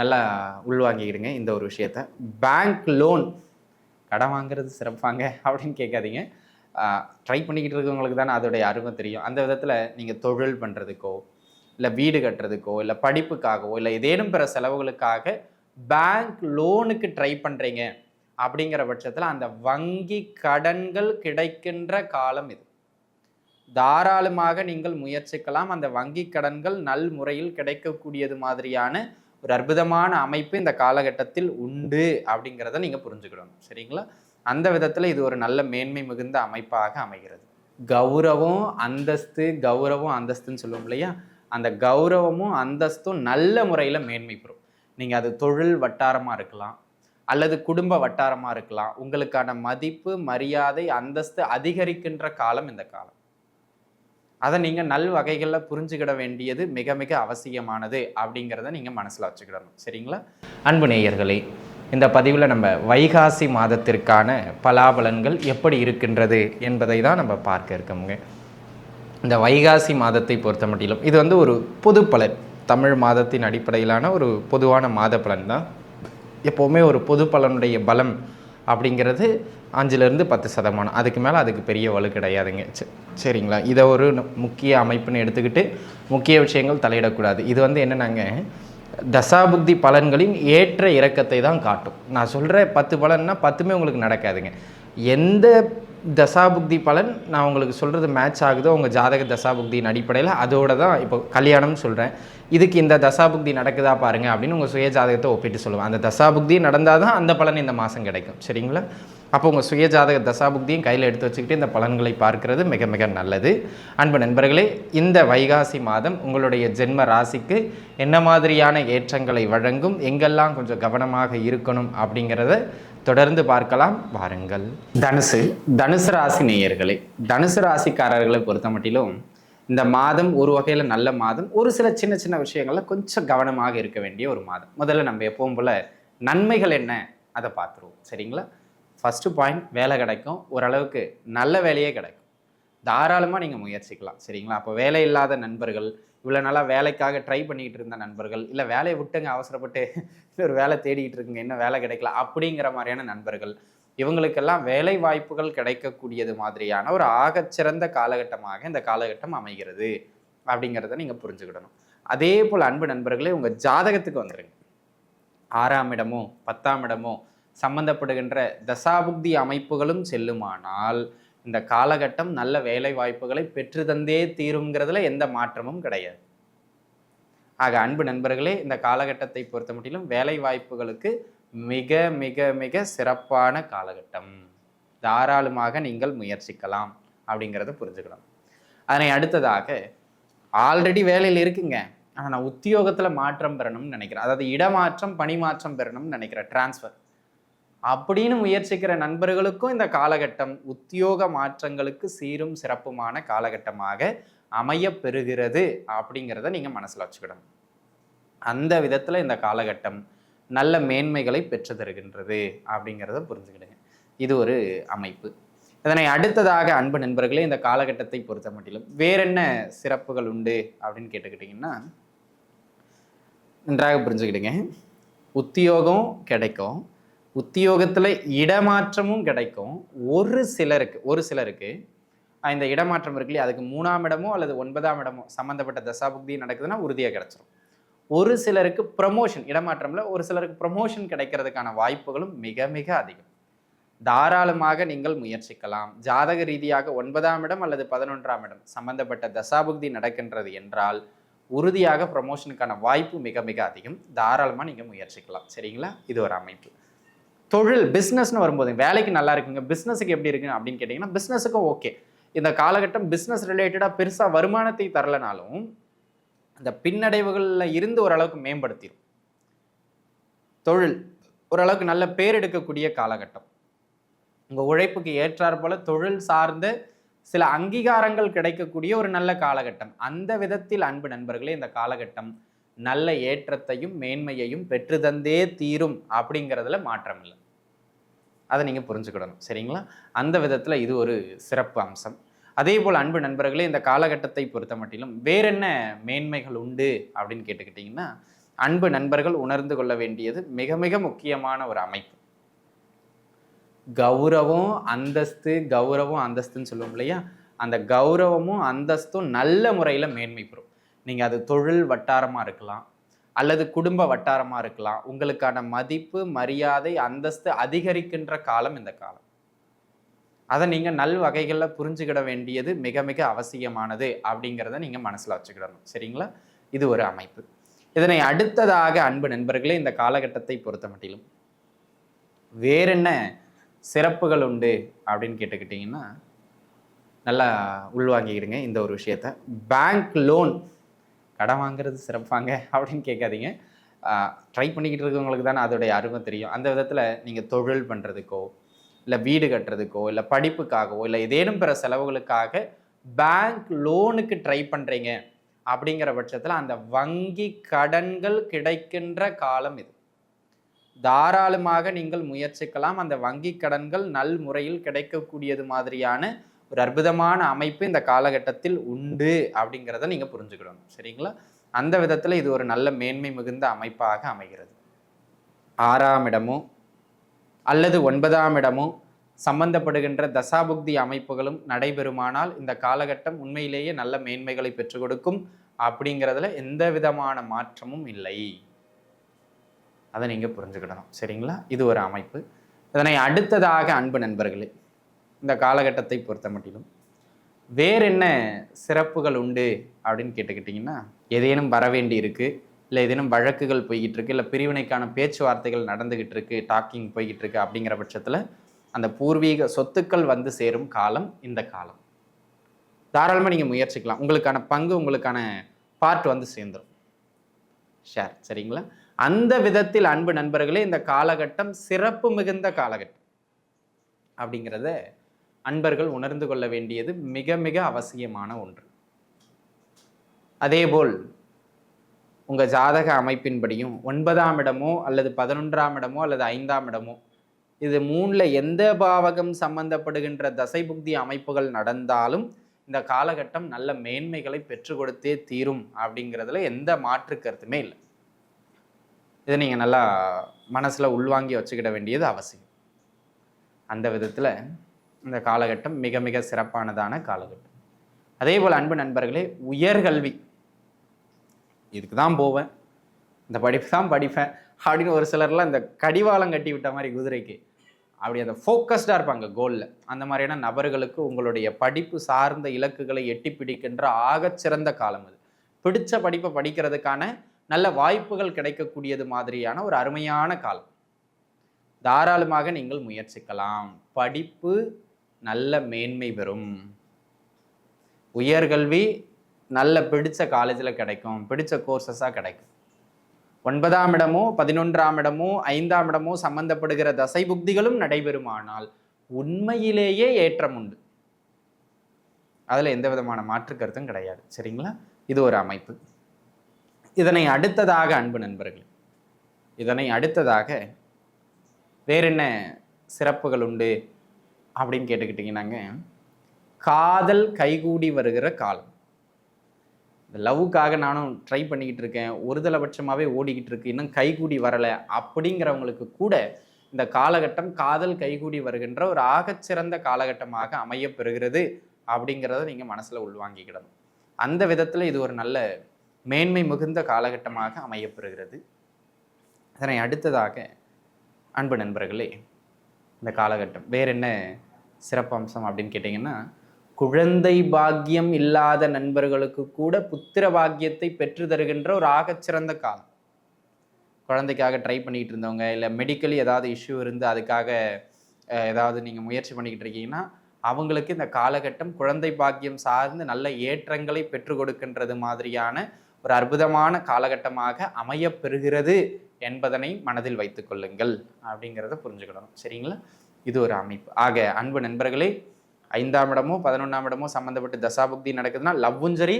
நல்லா உள்வாங்கிக்கிடுங்க இந்த ஒரு விஷயத்த. பேங்க் லோன் கடன் வாங்குறது சிறப்பாங்க அப்படின்னு கேட்காதீங்க. ட்ரை பண்ணிக்கிட்டு இருக்கவங்களுக்கு தானே அதோடைய அருமை தெரியும். அந்த விதத்தில் நீங்கள் தொழில் பண்ணுறதுக்கோ இல்லை வீடு கட்டுறதுக்கோ இல்லை படிப்புக்காகவோ இல்லை ஏதேனும் பிற செலவுகளுக்காக பேங்க் லோனுக்கு ட்ரை பண்ணுறீங்க அப்படிங்கிற பட்சத்தில் அந்த வங்கி கடன்கள் கிடைக்கின்ற காலம் இது. தாராளமாக நீங்கள் முயற்சிக்கலாம். அந்த வங்கி கடன்கள் நல் முறையில் கிடைக்கக்கூடியது மாதிரியான ஒரு அற்புதமான அமைப்பு இந்த காலகட்டத்தில் உண்டு அப்படிங்கிறத நீங்கள் புரிஞ்சுக்கிடணும் சரிங்களா? அந்த விதத்தில் இது ஒரு நல்ல மேன்மை மிகுந்த அமைப்பாக அமைகிறது. கௌரவம் அந்தஸ்து கௌரவம் அந்தஸ்துன்னு சொல்லுவோம் இல்லையா? அந்த கௌரவமும் அந்தஸ்தும் நல்ல முறையில் மேன்மை பெறும். நீங்கள் அது தொழில் வட்டாரமாக இருக்கலாம் அல்லது குடும்ப வட்டாரமாக இருக்கலாம். உங்களுக்கான மதிப்பு மரியாதை அந்தஸ்து அதிகரிக்கின்ற காலம் இந்த காலம். அதை நீங்கள் நல் வகைகளில் புரிஞ்சுக்கிட வேண்டியது மிக மிக அவசியமானது அப்படிங்கிறத நீங்கள் மனசில் வச்சுக்கிடணும். சரிங்களா? அன்பு நேயர்களே இந்த பதிவில் நம்ம வைகாசி மாதத்திற்கான பலாபலன்கள் எப்படி இருக்கின்றது என்பதை தான் நம்ம பார்க்க இருக்கோமுங்க. இந்த வைகாசி மாதத்தை பொறுத்த மட்டிலும் இது வந்து ஒரு பொது பலன். தமிழ் மாதத்தின் அடிப்படையிலான ஒரு பொதுவான மாத பலன் தான். எப்போவுமே ஒரு பொது பலனுடைய பலம் அப்படிங்கிறது அஞ்சுலேருந்து பத்து சதமானம். அதுக்கு மேலே அதுக்கு பெரிய வலு கிடையாதுங்க. சரிங்களா? இதை ஒரு முக்கிய அமைப்புன்னு எடுத்துக்கிட்டு முக்கிய விஷயங்கள் தலையிடக்கூடாது. இது வந்து என்னென்னாங்க தசாபுக்தி பலன்களின் ஏற்ற இறக்கத்தை தான் காட்டும். நான் சொல்கிற பத்து பலன்னா பத்துமே உங்களுக்கு நடக்காதுங்க. எந்த தசாபுக்தி பலன் நான் உங்களுக்கு சொல்கிறது மேட்ச் ஆகுதோ உங்கள் ஜாதக தசாபுக்தியின் அடிப்படையில் அதோட தான் இப்போ கல்யாணம்னு சொல்கிறேன் இதுக்கு இந்த தசாபுக்தி நடக்குதா பாருங்கள் அப்படின்னு உங்கள் சுய ஜாதகத்தை ஒப்பிட்டு சொல்லுவேன். அந்த தசாபுக்தி நடந்தால் தான் அந்த பலன் இந்த மாதம் கிடைக்கும். சரிங்களா? அப்போ உங்கள் சுய ஜாதக தசாபுக்தியும் கையில் எடுத்து வச்சுக்கிட்டு இந்த பலன்களை பார்க்கிறது மிக மிக நல்லது. அன்பு நண்பர்களே இந்த வைகாசி மாதம் உங்களுடைய ஜென்ம ராசிக்கு என்ன மாதிரியான ஏற்றங்களை வழங்கும் எங்கெல்லாம் கொஞ்சம் கவனமாக இருக்கணும் அப்படிங்கிறத தொடர்ந்து பார்க்கலாம். வாருங்கள். தனுசு தனுசு ராசி நேயர்களே தனுசு ராசிக்காரர்களை பொறுத்த மட்டிலும் இந்த மாதம் ஒரு வகையில் நல்ல மாதம் ஒரு சில சின்ன சின்ன விஷயங்கள்ல கொஞ்சம் கவனமாக இருக்க வேண்டிய ஒரு மாதம். முதல்ல நம்ம எப்பவும் போல நன்மைகள் என்ன அதை பார்த்துருவோம். சரிங்களா? ஃபஸ்ட்டு பாயிண்ட் வேலை கிடைக்கும். ஓரளவுக்கு நல்ல வேலையே கிடைக்கும். தாராளமாக நீங்கள் முயற்சிக்கலாம். சரிங்களா? அப்போ வேலை இல்லாத நண்பர்கள் இவ்வளோ நாளாக வேலைக்காக ட்ரை பண்ணிக்கிட்டு இருந்த நண்பர்கள். இல்லை வேலையை விட்டுங்க அவசரப்பட்டு ஒரு வேலை தேடிக்கிட்டு இருக்குங்க என்ன வேலை கிடைக்கல அப்படிங்கிற மாதிரியான நண்பர்கள். இவங்களுக்கெல்லாம் வேலை வாய்ப்புகள் கிடைக்கக்கூடியது மாதிரியான ஒரு ஆகச்சிறந்த காலகட்டமாக இந்த காலகட்டம் அமைகிறது அப்படிங்கிறத நீங்கள் புரிஞ்சுக்கிடணும். அதே போல் அன்பு நண்பர்களே உங்கள் ஜாதகத்துக்கு வந்துடுங்க ஆறாம் இடமோ பத்தாம் இடமோ சம்பந்தப்படுகின்ற தசாபுக்தி அமைப்புகளும் செல்லுமானால் இந்த காலகட்டம் நல்ல வேலை வாய்ப்புகளை பெற்று தந்தே தீருங்கிறதுல எந்த மாற்றமும் கிடையாது. ஆக அன்பு நண்பர்களே இந்த காலகட்டத்தை பொறுத்த மட்டிலும் வேலை வாய்ப்புகளுக்கு மிக மிக மிக சிறப்பான காலகட்டம். தாராளமாக நீங்கள் முயற்சிக்கலாம் அப்படிங்கிறத புரிஞ்சுக்கணும். அதனை அடுத்ததாக ஆல்ரெடி வேலையில் இருக்குங்க. ஆனால் நான் உத்தியோகத்தில் மாற்றம் பெறணும்னு நினைக்கிறேன். அதாவது இடமாற்றம் பணிமாற்றம் பெறணும்னு நினைக்கிறேன். டிரான்ஸ்ஃபர் அப்படின்னு முயற்சிக்கிற நண்பர்களுக்கும் இந்த காலகட்டம் உத்தியோக மாற்றங்களுக்கு சீரும் சிறப்புமான காலகட்டமாக அமைய பெறுகிறது அப்படிங்கிறத நீங்கள் மனசில் வச்சுக்கிடணும். அந்த விதத்தில் இந்த காலகட்டம் நல்ல மேன்மைகளை பெற்று தருகின்றது அப்படிங்கிறத புரிஞ்சுக்கிடுங்க. இது ஒரு அமைப்பு. இதனை அடுத்ததாக அன்பு நண்பர்களே இந்த காலகட்டத்தை பொறுத்த மட்டிலும் வேறென்ன சிறப்புகள் உண்டு அப்படின்னு கேட்டுக்கிட்டிங்கன்னா நன்றாக புரிஞ்சுக்கிடுங்க. உத்தியோகம் கிடைக்கும். உத்தியோகத்தில் இடமாற்றமும் கிடைக்கும். ஒரு சிலருக்கு ஒரு சிலருக்கு இந்த இடமாற்றம் இருக்கு இல்லையா? அதுக்கு மூணாம் இடமோ அல்லது ஒன்பதாம் இடமோ சம்மந்தப்பட்ட தசாபுக்தி நடக்குதுன்னா உறுதியாக கிடச்சிரும். ஒரு சிலருக்கு ப்ரமோஷன் இடமாற்றம்ல ஒரு சிலருக்கு ப்ரமோஷன் கிடைக்கிறதுக்கான வாய்ப்புகளும் மிக மிக அதிகம். தாராளமாக நீங்கள் முயற்சிக்கலாம். ஜாதக ரீதியாக ஒன்பதாம் இடம் அல்லது பதினொன்றாம் இடம் சம்பந்தப்பட்ட தசாபுக்தி நடக்கின்றது என்றால் உறுதியாக ப்ரமோஷனுக்கான வாய்ப்பு மிக மிக அதிகம். தாராளமாக நீங்கள் முயற்சிக்கலாம். சரிங்களா? இது ஒரு அமைப்பு. தொழில் பிஸ்னஸ்னு வரும்போது வேலைக்கு நல்லா இருக்குங்க பிஸ்னஸுக்கு எப்படி இருக்குங்க அப்படின்னு கேட்டிங்கன்னா பிஸ்னஸுக்கும் ஓகே இந்த காலகட்டம் பிஸ்னஸ் ரிலேட்டடாக பெருசாக வருமானத்தை தரலனாலும் அந்த பின்னடைவுகளில் இருந்து ஓரளவுக்கு மேம்படுத்திடும் தொழில் ஓரளவுக்கு நல்ல பேர் எடுக்கக்கூடிய காலகட்டம். உங்கள் உழைப்புக்கு ஏற்றாற் போல தொழில் சார்ந்த சில அங்கீகாரங்கள் கிடைக்கக்கூடிய ஒரு நல்ல காலகட்டம். அந்த விதத்தில் அன்பு நண்பர்களே இந்த காலகட்டம் நல்ல ஏற்றத்தையும் மேன்மையையும் பெற்று தந்தே தீரும் அப்படிங்கிறதுல மாற்றம் இல்லை. அதை நீங்கள் புரிஞ்சுக்கிடணும். சரிங்களா? அந்த விதத்தில் இது ஒரு சிறப்பு அம்சம். அதே போல் அன்பு நண்பர்களே இந்த காலகட்டத்தை பொறுத்த மட்டிலும் வேற என்ன மேன்மைகள் உண்டு அப்படின்னு கேட்டுக்கிட்டிங்கன்னா அன்பு நண்பர்கள் உணர்ந்து கொள்ள வேண்டியது மிக மிக முக்கியமான ஒரு அமைப்பு. கௌரவம் அந்தஸ்து கௌரவம் அந்தஸ்துன்னு சொல்லுவோம் இல்லையா? அந்த கௌரவமும் அந்தஸ்தும் நல்ல முறையில் மேன்மை பெறும். நீங்கள் அது தொழில் வட்டாரமாக இருக்கலாம் அல்லது குடும்ப வட்டாரமாக இருக்கலாம் உங்களுக்கான மதிப்பு மரியாதை அந்தஸ்து அதிகரிக்கின்ற காலம் இந்த காலம். அதை நீங்கள் நல் வகைகளில் புரிஞ்சுக்கிட வேண்டியது மிக மிக அவசியமானது அப்படிங்கிறத நீங்கள் மனசில் வச்சுக்கிடணும். சரிங்களா? இது ஒரு அமைப்பு. இதனை அடுத்ததாக அன்பு நண்பர்களே இந்த காலகட்டத்தை பொறுத்த மட்டிலும் வேறென்ன சிறப்புகள் உண்டு அப்படின்னு கேட்டுக்கிட்டிங்கன்னா நல்லா உள்வாங்கிக்கிடுங்க இந்த ஒரு விஷயத்த. பேங்க் லோன் கடன் வாங்குறது சிறப்பாங்க அப்படின்னு கேட்காதீங்க. ட்ரை பண்ணிக்கிட்டு இருக்கவங்களுக்கு தானே அதோடைய அருமை தெரியும். அந்த விதத்தில் நீங்கள் தொழில் பண்ணுறதுக்கோ இல்லை வீடு கட்டுறதுக்கோ இல்லை படிப்புக்காகவோ இல்லை ஏதேனும் பிற செலவுகளுக்காக பேங்க் லோனுக்கு ட்ரை பண்ணுறீங்க அப்படிங்கிற பட்சத்தில் அந்த வங்கி கடன்கள் கிடைக்கின்ற காலம் இது. தாராளமாக நீங்கள் முயற்சிக்கலாம். அந்த வங்கி கடன்கள் நல் முறையில் கிடைக்கக்கூடியது மாதிரியான ஒரு அற்புதமான அமைப்பு இந்த காலகட்டத்தில் உண்டு அப்படிங்கிறத நீங்கள் புரிஞ்சுக்கிடணும். சரிங்களா? அந்த விதத்தில் இது ஒரு நல்ல மேன்மை மிகுந்த அமைப்பாக அமைகிறது. ஆறாம் இடமோ அல்லது ஒன்பதாம் இடமோ சம்பந்தப்படுகின்ற தசாபுக்தி அமைப்புகளும் நடைபெறுமானால் இந்த காலகட்டம் உண்மையிலேயே நல்ல மேன்மைகளை பெற்றுக் கொடுக்கும் அப்படிங்கிறதுல எந்த விதமான மாற்றமும் இல்லை. அதை நீங்கள் புரிஞ்சுக்கிடணும். சரிங்களா? இது ஒரு அமைப்பு. இதனை அடுத்ததாக அன்பு நண்பர்களே இந்த காலகட்டத்தை பொறுத்த மட்டிலும் வேற என்ன சிறப்புகள் உண்டு அப்படின்னு கேட்டுக்கிட்டிங்கன்னா ஏதேனும் வர வேண்டி இருக்கு இல்லை ஏதேனும் வழக்குகள் போய்கிட்டு இருக்கு இல்லை பிரிவினைக்கான பேச்சுவார்த்தைகள் நடந்துக்கிட்டு இருக்கு டாக்கிங் போய்கிட்டு இருக்கு அப்படிங்கிற பட்சத்தில் அந்த பூர்வீக சொத்துக்கள் வந்து சேரும் காலம் இந்த காலம். தாராளமாக நீங்கள் முயற்சிக்கலாம். உங்களுக்கான பங்கு உங்களுக்கான பார்ட் வந்து சேர்ந்துடும் ஷேர் சரிங்களா? அந்த விதத்தில் அன்பு நண்பர்களே இந்த காலகட்டம் சிறப்பு மிகுந்த காலகட்டம் அப்படிங்கிறத அன்பர்கள் உணர்ந்து கொள்ள வேண்டியது மிக மிக அவசியமான ஒன்று. அதேபோல் உங்கள் ஜாதக அமைப்பின்படியும் ஒன்பதாம் இடமோ அல்லது பதினொன்றாம் இடமோ அல்லது ஐந்தாம் இடமோ இது மூணில் எந்த பாவகம் சம்பந்தப்படுகின்ற தசை புக்தி அமைப்புகள் நடந்தாலும் இந்த காலகட்டம் நல்ல மேன்மைகளை பெற்று கொடுத்தே தீரும் அப்படிங்கிறதுல எந்த மாற்று கருத்துமே இல்லை. இதை நீங்கள் நல்லா மனசில் உள்வாங்கி வச்சுக்கிட வேண்டியது அவசியம். அந்த விதத்தில் இந்த காலகட்டம் மிக மிக சிறப்பானதான காலகட்டம். அதே போல் அன்பு நண்பர்களே உயர்கல்வி இதுக்கு தான் போவேன். இந்த படிப்பு தான் படிப்பேன். அப்படின்னு ஒரு சிலர்லாம் இந்த கடிவாளம் கட்டி விட்ட மாதிரி குதிரைக்கு அப்படி அந்த ஃபோக்கஸ்டாக இருப்பாங்க கோலில் அந்த மாதிரியான நபர்களுக்கு உங்களுடைய படிப்பு சார்ந்த இலக்குகளை எட்டி பிடிக்கின்ற ஆகச்சிறந்த காலம் அது. பிடிச்ச படிப்பை படிக்கிறதுக்கான நல்ல வாய்ப்புகள் கிடைக்கக்கூடியது மாதிரியான ஒரு அருமையான காலம். தாராளமாக நீங்கள் முயற்சிக்கலாம். படிப்பு நல்ல மேன்மை பெறும். உயர்கல்வி நல்ல பிடித்த காலேஜில் கிடைக்கும். பிடித்த கோர்சஸாக கிடைக்கும். ஒன்பதாம் இடமோ பதினொன்றாம் இடமோ ஐந்தாம் இடமோ சம்பந்தப்படுகிற தசை புக்திகளும் நடைபெறுமானால் உண்மையிலேயே ஏற்றம் உண்டு. அதில் எந்த விதமான மாற்று கருத்தும் கிடையாது. சரிங்களா? இது ஒரு அமைப்பு. இதனை அடுத்ததாக அன்பு நண்பர்கள் இதனை அடுத்ததாக வேறென்ன சிறப்புகள் உண்டு? அப்படின்னு கேட்டுக்கிட்டிங்கன்னாங்க. காதல் கைகூடி வருகிற காலம். இந்த லவ்வுக்காக நானும் ட்ரை பண்ணிக்கிட்டு இருக்கேன். ஒரு தலைபட்சமாகவே ஓடிக்கிட்டு இருக்கு. இன்னும் கைகூடி வரலை. அப்படிங்கிறவங்களுக்கு கூட இந்த காலகட்டம் காதல் கைகூடி வருகின்ற ஒரு ஆகச்சிறந்த காலகட்டமாக அமைய பெறுகிறது அப்படிங்கிறத நீங்கள் மனசில் உள்வாங்கிக்கிடணும். அந்த விதத்தில் இது ஒரு நல்ல மேன்மை மிகுந்த காலகட்டமாக அமையப்பெறுகிறது அதனை அடுத்ததாக அன்பு நண்பர்களே இந்த காலகட்டம் வேற என்ன சிறப்பம்சம் அப்படின்னு கேட்டிங்கன்னா குழந்தை பாக்கியம் இல்லாத நண்பர்களுக்கு கூட புத்திர பாக்கியத்தை பெற்று தருகின்ற ஒரு ஆகச்சிறந்த காலம். குழந்தைக்காக ட்ரை பண்ணிக்கிட்டு இருந்தவங்க இல்லை மெடிக்கலி ஏதாவது இஷ்யூ இருந்து அதுக்காக ஏதாவது நீங்கள் முயற்சி பண்ணிக்கிட்டு இருக்கீங்கன்னா அவங்களுக்கு இந்த காலகட்டம் குழந்தை பாக்கியம் சார்ந்து நல்ல ஏற்றங்களை பெற்று கொடுக்கின்றது மாதிரியான ஒரு அற்புதமான காலகட்டமாக அமையப்பெறுகிறது என்பதனை மனதில் வைத்துக்கொள்ளுங்கள் அப்படிங்கிறத புரிஞ்சுக்கணும் சரிங்களா? இது ஒரு அமைப்பு. ஆக அன்பு நண்பர்களே ஐந்தாம் இடமோ பதினொன்றாம் இடமோ சம்மந்தப்பட்டு தசாபுக்தி நடக்குதுன்னா லவ்வும் சரி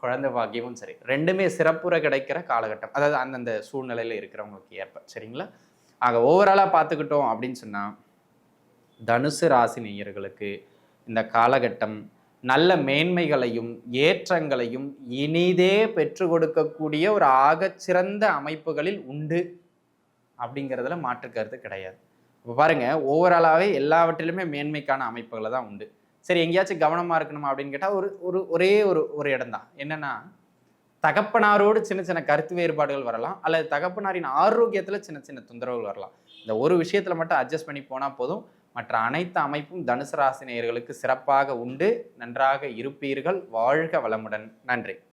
குழந்தை பாக்கியமும் சரி. ரெண்டுமே சிறப்புற கிடைக்கிற காலகட்டம். அதாவது அந்தந்த சூழ்நிலையில் இருக்கிறவங்களுக்கு ஏற்ப. சரிங்களா? ஆக ஓவராலாக பார்த்துக்கிட்டோம் அப்படின்னு சொன்னால் தனுசு ராசி நேயர்களுக்கு இந்த காலகட்டம் நல்ல மேன்மைகளையும் ஏற்றங்களையும் இனிதே பெற்று கொடுக்கக்கூடிய ஒரு ஆகச்சிறந்த அமைப்புகளில் உண்டு. அப்படிங்கிறதுல மாற்று கருத்து கிடையாது. இப்போ பாருங்க ஓவராலாகவே எல்லாவற்றிலுமே மேன்மைக்கான அமைப்புகளை தான் உண்டு. சரி எங்கேயாச்சும் கவனமாக இருக்கணுமா அப்படின்னு கேட்டால் ஒரு ஒரு ஒரே ஒரு ஒரு இடம் தான் தகப்பனாரோடு சின்ன சின்ன கருத்து வேறுபாடுகள் வரலாம் அல்லது தகப்பனாரின் ஆரோக்கியத்தில் சின்ன சின்ன தொந்தரவுகள் வரலாம். இந்த ஒரு விஷயத்தில் மட்டும் அட்ஜஸ்ட் பண்ணி போனால் போதும். மற்ற அனைத்து அமைப்பும் தனுசு ராசி நேயர்களுக்கு சிறப்பாக உண்டு. நன்றாக இருப்பீர்கள். வாழ்க வளமுடன். நன்றி.